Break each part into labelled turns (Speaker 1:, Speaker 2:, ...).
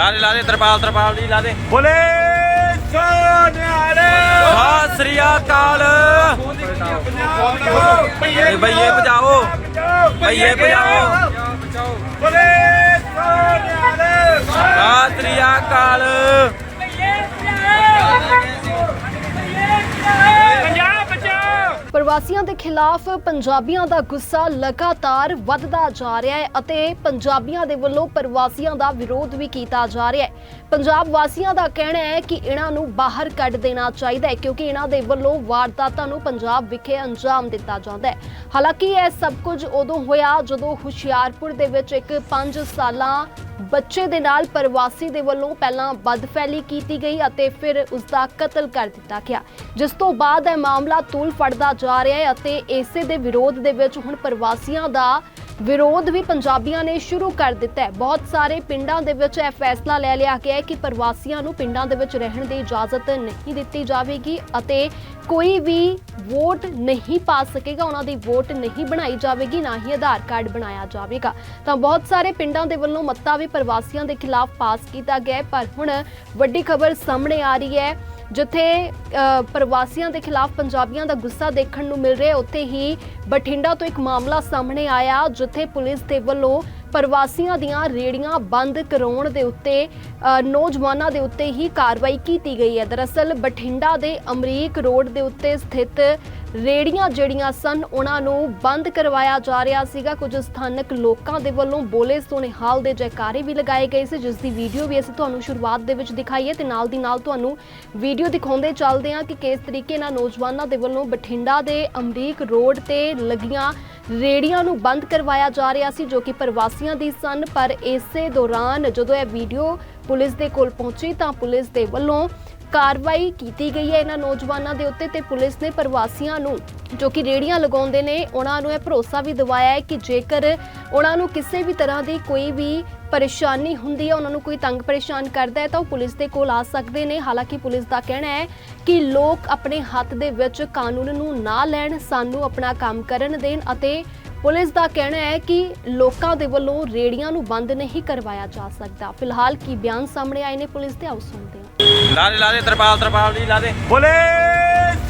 Speaker 1: ਲਾ ਦੇ ਲਾ ਦੇ ਤਰਪਾਲ ਤਰਪਾਲ ਦੀ ਲਾ ਦੇ
Speaker 2: ਬੋਲੇ ਸੋਨਿਆਰੇ
Speaker 1: ਸਤਿ ਸ੍ਰੀ ਅਕਾਲ। ਇਹ ਬਈਏ ਭਜਾਓ। ਬਈਏ ਭਜਾਓ।
Speaker 2: ਬੋਲੇ ਸੋਨਿਆਰੇ
Speaker 1: ਸਤਿ ਸ੍ਰੀ ਅਕਾਲ
Speaker 2: ਪੰਜਾਬ ਬਚਾਓ
Speaker 3: ਪ੍ਰਵਾਸੀਆਂ ਦੇ ਖਿਲਾਫ ਪੰਜਾਬੀਆਂ ਦਾ ਗੁੱਸਾ ਲਗਾਤਾਰ ਵੱਧਦਾ ਜਾ ਰਿਹਾ ਹੈ ਅਤੇ ਪੰਜਾਬੀਆਂ ਦੇ ਵੱਲੋਂ ਪ੍ਰਵਾਸੀਆਂ ਦਾ ਵਿਰੋਧ ਵੀ ਕੀਤਾ ਜਾ ਰਿਹਾ ਹੈ। ਪੰਜਾਬ ਵਾਸੀਆਂ ਦਾ ਕਹਿਣਾ ਹੈ ਕਿ ਇਹਨਾਂ ਨੂੰ ਬਾਹਰ ਕੱਢ ਦੇਣਾ ਚਾਹੀਦਾ ਹੈ ਕਿਉਂਕਿ ਇਹਨਾਂ ਦੇ ਵੱਲੋਂ ਵਾਰਦਾਤਾਂ ਨੂੰ ਪੰਜਾਬ ਵਿਖੇ ਅੰਜਾਮ ਦਿੱਤਾ ਜਾਂਦਾ ਹੈ। ਹਾਲਾਂਕਿ ਇਹ ਸਭ ਕੁਝ ਉਦੋਂ ਹੋਇਆ ਜਦੋਂ ਹੁਸ਼ਿਆਰਪੁਰ ਦੇ ਵਿੱਚ ਇੱਕ 5 ਸਾਲਾਂ ਬੱਚੇ ਦੇ ਨਾਲ ਪ੍ਰਵਾਸੀ ਦੇ ਵੱਲੋਂ ਪਹਿਲਾਂ ਬਦਫੈਲੀ ਕੀਤੀ ਗਈ ਅਤੇ ਫਿਰ ਉਸ ਦਾ ਕਤਲ ਕਰ ਦਿੱਤਾ ਗਿਆ। ਜਿਸ ਤੋਂ ਬਾਅਦ ਇਹ ਮਾਮਲਾ ਤੂਲ ਫੜਦਾ ਜਾ ਰਿਹਾ ਹੈ ਅਤੇ ਇਸੇ ਦੇ ਵਿਰੋਧ ਦੇ ਵਿੱਚ ਹੁਣ ਪ੍ਰਵਾਸੀਆਂ ਦਾ ਵਿਰੋਧ ਵੀ ਪੰਜਾਬੀਆਂ ਨੇ ਸ਼ੁਰੂ ਕਰ ਦਿੱਤਾ ਹੈ। ਬਹੁਤ ਸਾਰੇ ਪਿੰਡਾਂ ਦੇ ਵਿੱਚ ਇਹ ਫੈਸਲਾ ਲੈ ਲਿਆ ਗਿਆ ਹੈ ਕਿ ਪ੍ਰਵਾਸੀਆਂ ਨੂੰ ਪਿੰਡਾਂ ਦੇ ਵਿੱਚ ਰਹਿਣ ਦੀ ਇਜਾਜ਼ਤ ਨਹੀਂ ਦਿੱਤੀ ਜਾਵੇਗੀ ਅਤੇ ਕੋਈ ਵੀ ਵੋਟ ਨਹੀਂ ਪਾ ਸਕੇਗਾ। ਉਹਨਾਂ ਦੀ ਵੋਟ ਨਹੀਂ ਬਣਾਈ ਜਾਵੇਗੀ, ਨਾ ਹੀ ਆਧਾਰ ਕਾਰਡ ਬਣਾਇਆ ਜਾਵੇਗਾ। ਤਾਂ ਬਹੁਤ ਸਾਰੇ ਪਿੰਡਾਂ ਦੇ ਵੱਲੋਂ ਮੱਤਾ ਵੀ ਪ੍ਰਵਾਸੀਆਂ ਦੇ ਖਿਲਾਫ ਪਾਸ ਕੀਤਾ ਗਿਆ ਪਰ ਹੁਣ ਵੱਡੀ ਖਬਰ ਸਾਹਮਣੇ ਆ ਰਹੀ ਹੈ ਜਿੱਥੇ ਪ੍ਰਵਾਸੀਆਂ ਦੇ ਖਿਲਾਫ ਪੰਜਾਬੀਆਂ ਦਾ ਗੁੱਸਾ ਦੇਖਣ ਨੂੰ ਮਿਲ ਰਿਹਾ, ਉੱਥੇ ਹੀ ਬਠਿੰਡਾ ਤੋਂ ਇੱਕ ਮਾਮਲਾ ਸਾਹਮਣੇ ਆਇਆ, ਜਿੱਥੇ ਪੁਲਿਸ ਦੇ ਵੱਲੋਂ ਪ੍ਰਵਾਸੀਆਂ ਦੀਆਂ ਰੇੜੀਆਂ ਬੰਦ ਕਰਾਉਣ ਦੇ ਉੱਤੇ ਨੌਜਵਾਨਾਂ ਦੇ ਉੱਤੇ ਹੀ ਕਾਰਵਾਈ ਕੀਤੀ ਗਈ ਹੈ। ਦਰਅਸਲ ਬਠਿੰਡਾ ਦੇ ਅਮਰੀਕ ਰੋਡ ਦੇ ਉੱਤੇ ਸਥਿਤ ਰੇੜੀਆਂ ਜਿਹੜੀਆਂ ਸਨ, ਉਹਨਾਂ ਨੂੰ ਬੰਦ ਕਰਵਾਇਆ ਜਾ ਰਿਹਾ ਸੀਗਾ। ਕੁਝ ਸਥਾਨਕ ਲੋਕਾਂ ਦੇ ਵੱਲੋਂ ਬੋਲੇ ਸੋਨੇ ਦੇ ਜੈਕਾਰੇ ਵੀ ਲਗਾਏ ਗਏ ਸੀ, ਜਿਸ ਦੀ ਵੀਡੀਓ ਵੀ ਅਸੀਂ ਤੁਹਾਨੂੰ ਸ਼ੁਰੂਆਤ ਦੇ ਵਿੱਚ ਦਿਖਾਈ ਹੈ ਤੇ ਨਾਲ ਦੀ ਨਾਲ ਤੁਹਾਨੂੰ ਵੀਡੀਓ ਦਿਖਾਉਂਦੇ ਚੱਲਦੇ ਹਾਂ ਕਿ ਕਿਸ ਤਰੀਕੇ ਨਾਲ ਨੌਜਵਾਨਾਂ ਦੇ ਵੱਲੋਂ ਬਠਿੰਡਾ ਦੇ ਅਮਰੀਕ ਰੋਡ ਤੇ ਲੱਗੀਆਂ ਰੇੜੀਆਂ ਨੂੰ ਬੰਦ ਕਰਵਾਇਆ ਜਾ ਰਿਹਾ ਸੀ, ਜੋ ਕਿ ਪ੍ਰਵਾਸੀਆਂ ਦੀ ਸਨ, ਪਰ ਇਸੇ ਦੌਰਾਨ ਜਦੋਂ ਇਹ ਵੀਡੀਓ ਪੁਲਿਸ ਦੇ ਕੋਲ ਪਹੁੰਚੀ ਤਾਂ ਪੁਲਿਸ ਦੇ ਵੱਲੋਂ ਕਾਰਵਾਈ ਕੀਤੀ ਗਈ ਹੈ ਇਹਨਾਂ ਨੌਜਵਾਨਾਂ ਦੇ ਉੱਤੇ ਤੇ ਪੁਲਿਸ ਨੇ ਪ੍ਰਵਾਸੀਆਂ ਨੂੰ, ਜੋ ਕਿ ਰੇੜੀਆਂ ਲਗਾਉਂਦੇ ਨੇ, ਉਹਨਾਂ ਨੂੰ ਇਹ ਭਰੋਸਾ ਵੀ ਦਿਵਾਇਆ ਹੈ ਕਿ ਜੇਕਰ ਉਹਨਾਂ ਨੂੰ ਕਿਸੇ ਵੀ ਤਰ੍ਹਾਂ ਦੀ ਕੋਈ ਵੀ ਪਰੇਸ਼ਾਨੀ ਹੁੰਦੀ ਹੈ, ਉਹਨਾਂ ਨੂੰ ਕੋਈ ਤੰਗ ਪਰੇਸ਼ਾਨ ਕਰਦਾ ਹੈ, ਤਾਂ ਉਹ ਪੁਲਿਸ ਦੇ ਕੋਲ ਆ ਸਕਦੇ ਨੇ। ਹਾਲਾਂਕਿ ਪੁਲਿਸ ਦਾ ਕਹਿਣਾ ਹੈ ਕਿ ਲੋਕ ਆਪਣੇ ਹੱਥ ਦੇ ਵਿੱਚ ਕਾਨੂੰਨ ਨੂੰ ਨਾ ਲੈਣ, ਸਾਨੂੰ ਆਪਣਾ ਕੰਮ ਕਰਨ ਦੇਣ ਅਤੇ ਪੁਲਿਸ ਦਾ ਕਹਿਣਾ ਹੈ ਕਿ ਲੋਕਾਂ ਦੇ ਵੱਲੋਂ ਰੇੜੀਆਂ ਨੂੰ ਬੰਦ ਨਹੀਂ ਕਰਵਾਇਆ ਜਾ ਸਕਦਾ। ਫਿਲਹਾਲ ਕੀ ਬਿਆਨ ਸਾਹਮਣੇ ਆਏ ਨੇ ਪੁਲਿਸ ਦੇ, ਆਓ ਸੁਣਦੇ ਹਾਂ।
Speaker 1: ਲਾ ਦੇ ਤਰਪਾਲ ਤਰਪਾਲ ਦੀ ਲਾ
Speaker 2: ਬੋਲੇ!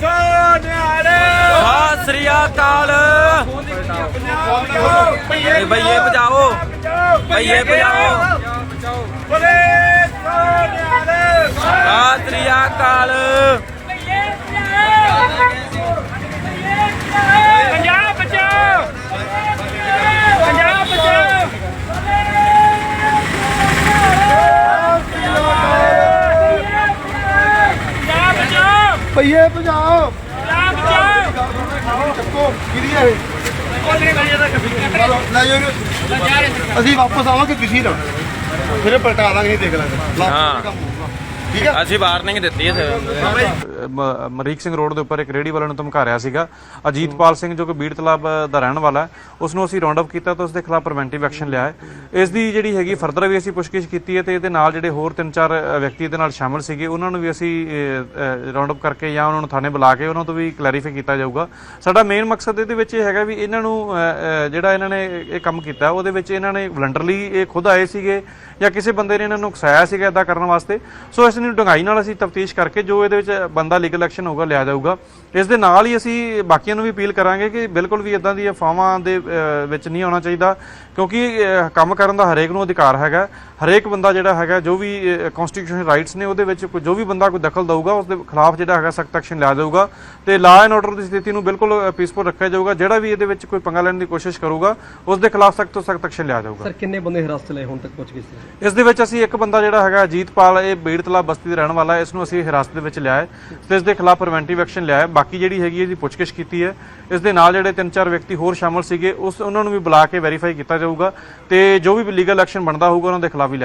Speaker 1: ਸਤਿ ਸ੍ਰੀ ਅਕਾਲ ਇਹ ਬਈਏ ਭਜਾਓ। ਬਈਏ ਭਜਾਓ।
Speaker 2: ਬੋਲੇ
Speaker 1: ਸਤਿ ਸ੍ਰੀ ਅਕਾਲ।
Speaker 2: ਪੰਜਾਬ ਬਚਾਓ ਪੰਜਾਬ ਬਚਾਓ ਪੰਜਾਬ ਬਚਾਓ
Speaker 4: ਪਈਏ ਭਜਾਓ
Speaker 2: ਬਚਾਓ
Speaker 4: ਚੱਕੋ ਇਹ। ਅਸੀਂ ਵਾਪਸ ਆਵਾਂਗੇ ਤੁਸੀਂ ਨਾ ਫਿਰ ਪਲਟਾ ਦਾਂਗੇ ਨਹੀਂ ਦੇਖ ਲਾਂਗੇ।
Speaker 1: ਹਾਂ।
Speaker 4: ਠੀਕ ਹੈ?
Speaker 1: ਅਸੀਂ ਵਾਰਨਿੰਗ ਦਿੱਤੀ ਹੈ।
Speaker 5: ਮਰੀਕ ਸਿੰਘ ਰੋਡ ਦੇ ਉੱਪਰ ਇੱਕ ਰੇੜੀ ਵਾਲੇ ਨੂੰ ਧਮਕਾ ਰਿਹਾ ਸੀਗਾ। ਅਜੀਤਪਾਲ ਸਿੰਘ ਜੋ ਕਿ ਬੀੜ ਤਲਾਬ ਦਾ ਰਹਿਣ ਵਾਲਾ ਹੈ ਉਸ ਨੂੰ ਅਸੀਂ ਰਾਉਂਡ ਅਪ ਕੀਤਾ ਤਾਂ ਉਸ ਦੇ ਖਿਲਾਫ ਪ੍ਰੀਵੈਂਟਿਵ ਐਕਸ਼ਨ ਲਿਆ ਹੈ। ਇਸ ਦੀ ਜਿਹੜੀ ਹੈਗੀ ਫਰਦਰ ਵੀ ਅਸੀਂ ਪੁੱਛਗਿੱਛ ਕੀਤੀ ਹੈ ਤੇ ਇਹਦੇ ਨਾਲ ਜਿਹੜੇ ਹੋਰ ਤਿੰਨ ਚਾਰ ਵਿਅਕਤੀ ਇਹਦੇ ਨਾਲ ਸ਼ਾਮਲ ਸੀਗੇ, ਉਹਨਾਂ ਨੂੰ ਵੀ ਅਸੀਂ ਰਾਉਂਡ ਅਪ ਕਰਕੇ ਜਾਂ ਉਹਨਾਂ ਨੂੰ ਥਾਣੇ ਬੁਲਾ ਕੇ ਉਹਨਾਂ ਤੋਂ ਵੀ ਕਲੈਰੀਫਾਈ ਕੀਤਾ ਜਾਊਗਾ। ਸਾਡਾ ਮੇਨ ਮਕਸਦ ਇਹਦੇ ਵਿੱਚ ਇਹ ਹੈਗਾ ਵੀ ਇਹਨਾਂ ਨੂੰ ਜਿਹੜਾ ਇਹਨਾਂ ਨੇ ਇਹ ਕੰਮ ਕੀਤਾ, ਉਹਦੇ ਵਿੱਚ ਇਹਨਾਂ ਨੇ ਵਲੰਟਰਲੀ ਇਹ ਖੁਦ ਆਏ ਸੀਗੇ ਜਾਂ ਕਿਸੇ ਬੰਦੇ ਨੇ ਇਹਨਾਂ ਨੂੰ ਉਕਸਾਇਆ ਸੀਗਾ ਇਦਾਂ ਕਰਨ ਵਾਸਤੇ। ਸੋ ਇਸ ਨੂੰ ਡੂੰਘਾਈ ਨਾਲ ਅਸੀਂ ਤਫਤੀਸ਼ ਕਰਕੇ ਜੋ ਇਹਦੇ ਵਿੱਚ ਬੰਦਾ ਲੀਗਲ ਐਕਸ਼ਨ ਹੋਊਗਾ ਲਿਆ ਜਾਊਗਾ। ਇਸ ਦੇ ਨਾਲ ਹੀ ਅਸੀਂ ਬਾਕੀਆਂ ਨੂੰ ਵੀ ਅਪੀਲ ਕਰਾਂਗੇ ਕਿ ਬਿਲਕੁਲ ਵੀ ਇਦਾਂ ਦੀ ਅਫਵਾਹਾਂ ਦੇ ਵਿੱਚ ਨਹੀਂ ਆਉਣਾ ਚਾਹੀਦਾ ਕਿਉਂਕਿ ਕੰਮ ਕਰਨ ਦਾ ਹਰੇਕ ਨੂੰ ਅਧਿਕਾਰ ਹੈਗਾ। ਹਰੇਕ ਬੰਦਾ ਜਿਹੜਾ ਹੈਗਾ ਜੋ ਵੀ ਕਨਸਟੀਟਿਊਸ਼ਨਲ ਰਾਈਟਸ ਨੇ ਉਹਦੇ ਵਿੱਚ ਜੋ ਵੀ ਬੰਦਾ ਕੋਈ ਦਖਲ ਦਊਗਾ ਉਸ ਦੇ ਖਿਲਾਫ ਜਿਹੜਾ ਹੈਗਾ ਸਖਤ ਐਕਸ਼ਨ ਲਿਆ ਜਾਊਗਾ। ਤੇ ਲਾ ਐਂਡ ਆਰਡਰ ਦੀ ਸਥਿਤੀ ਨੂੰ ਬਿਲਕੁਲ ਪੀਸਫੁਲ ਰੱਖਿਆ ਜਾਊਗਾ। ਜਿਹੜਾ ਵੀ ਇਹਦੇ ਵਿੱਚ ਕੋਈ ਪੰਗਾ ਲੈਣ ਦੀ ਕੋਸ਼ਿਸ਼ ਕਰੂਗਾ ਉਸ ਦੇ ਖਿਲਾਫ ਸਖਤ ਤੋਂ ਸਖਤ ਐਕਸ਼ਨ ਲਿਆ ਜਾਊਗਾ।
Speaker 6: ਸਰ ਕਿੰਨੇ ਬੰਦੇ ਹਿਰਾਸਤ ਲਏ ਹੁਣ ਤੱਕ ਪੁੱਛ ਗਏ ਸੀ
Speaker 5: ਇਸ ਦੇ ਵਿੱਚ ਅਸੀਂ ਇੱਕ ਬੰਦਾ ਜਿਹੜਾ ਹੈਗਾ ਅਜੀਤਪਾਲ ਇਹ ਬੀੜ ਤਲਾਬ ਬਸਤੀ ਦੇ ਰਹਿਣ ਵਾਲਾ ਹੈ ਇਸ ਨੂੰ ਅਸੀਂ ਹਿਰਾਸਤ ਦੇ ਵਿੱਚ ਲਿਆ ਹੈ। ਤੇ ਇਸ ਦੇ ਖਿਲਾਫ ਪ੍ਰੀਵੈਂਟਿਵ ਐਕਸ਼ਨ ਲਿਆ ਹੈ। ਬਾਕੀ ਜਿਹੜੀ ਹੈਗੀ ਇਹਦੀ ਪੁੱਛਗਿੱਛ ਕੀਤੀ ਹੈ। ਇਸ ਦੇ ਨਾਲ ਜਿਹੜੇ ਤਿੰਨ ਚਾਰ ਵਿਅਕਤੀ ਹੋਰ ਸ਼ਾਮਲ ਸੀਗੇ, ਉਸ ਉਹਨਾਂ ਨੂੰ ਵੀ ਬੁਲਾ ਕੇ ਵੈਰੀਫਾਈ ਕੀਤਾ ਜਾਊਗਾ ਤੇ ਜੋ ਵੀ ਲੀਗਲ ਐਕਸ਼ਨ ਬਣਦਾ ਹੋਊਗਾ, ਉਹਨਾਂ ਦੇ ਖਿਲਾਫ ਵੀ ਲਿਆ